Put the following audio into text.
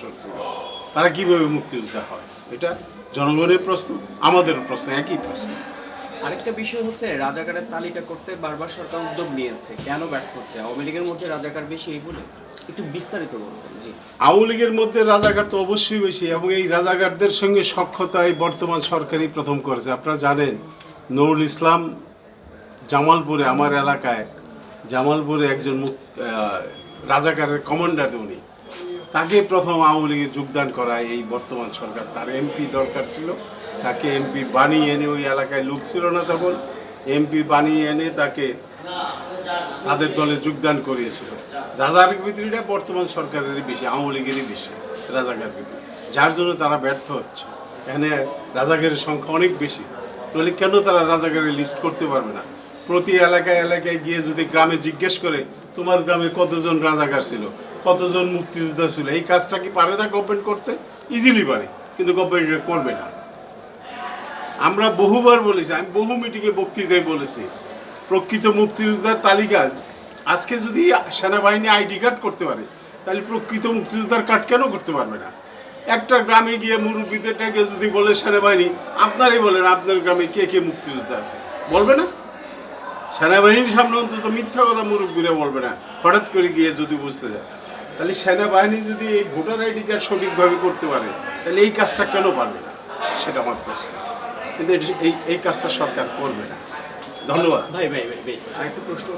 সদস্য ছিল। তারা কীভাবে মুক্তিযোদ্ধা হয়? এটা জনগণের প্রশ্ন আমাদেরও প্রশ্ন একই প্রশ্ন। আরেকটা বিষয় হচ্ছে রাজাকারের তালিকা করতে বারবার সরকার উদ্যোগ নিয়েছে। কেন ব্যর্থ হচ্ছে? আওয়ামী লীগের মধ্যে রাজাকার বেশি এই বলে একটু বিস্তারিত বলবেন জি। আওয়ামী লীগের মধ্যে রাজাকার তো অবশ্যই বেশি এবং এই রাজাকারদের সঙ্গে সক্ষতা বর্তমান সরকারই প্রথম করেছে। আপনারা জানেন নুরুল ইসলাম জামালপুরে আমার এলাকায় জামালপুরে একজন মুক্ত রাজাকারের কমান্ডার উনি। তাকে প্রথম আওয়ামী লীগে যোগদান করায় এই বর্তমান সরকার। তার এমপি দরকার ছিল। তাকে এমপি বানিয়ে এনে ওই এলাকায় লোক ছিল না তখন। এমপি বানিয়ে এনে তাকে তাদের দলে যোগদান করিয়েছিল। রাজাকার বিদ্রোহীরা বর্তমান সরকারেরই বেশি, আওয়ামী লীগেরই বেশি, রাজাকার বিদ্রোহী যার জন্য তারা ব্যর্থ হচ্ছে। এখানে রাজাকারের সংখ্যা অনেক বেশি। তাহলে কেন তারা রাজাকারের লিস্ট করতে পারবে না? প্রতি এলাকায় এলাকায় গিয়ে যদি গ্রামে জিজ্ঞেস করে, তোমার গ্রামে কতজন রাজাকার ছিল? কতজন মুক্তিযোদ্ধা ছিল? এই কাজটা কি পারে না গভর্নমেন্ট করতে? ইজিলি পারে, কিন্তু গভর্নমেন্ট করবে না। আমরা বহুবার বলেছি, আমি বহু মিটিংয়ে বক্তৃতায় বলেছি, প্রকৃত মুক্তিযোদ্ধার তালিকা, আজকে যদি সেনাবাহিনী আইডি কার্ড করতে পারে, তাহলে প্রকৃত মুক্তিযোদ্ধার কার্ড কেন করতে পারবে না? একটা গ্রামে গিয়ে মুরব্বীদের ডেকে যদি বলে সেনাবাহিনী, আপনারই বলেন আপনার গ্রামে কে কে মুক্তিযোদ্ধা আছে? বলবে না? সেনাবাহিনীর সামনে অন্তত মিথ্যা কথা মুরব্বীরা বলবে না। হঠাৎ করে গিয়ে যদি বুঝতে যায় তাহলে সেনাবাহিনী যদি এই ভোটার আইডি কার্ড সঠিকভাবে করতে পারে তাহলে এই কাজটা কেন পারবে না? সেটা আমার প্রশ্ন। কিন্তু এটি- এই এই কাজটা সরকার করবে না। ধন্যবাদ। ভাই ভাই ভাই ভাই। আরেকটা প্রশ্ন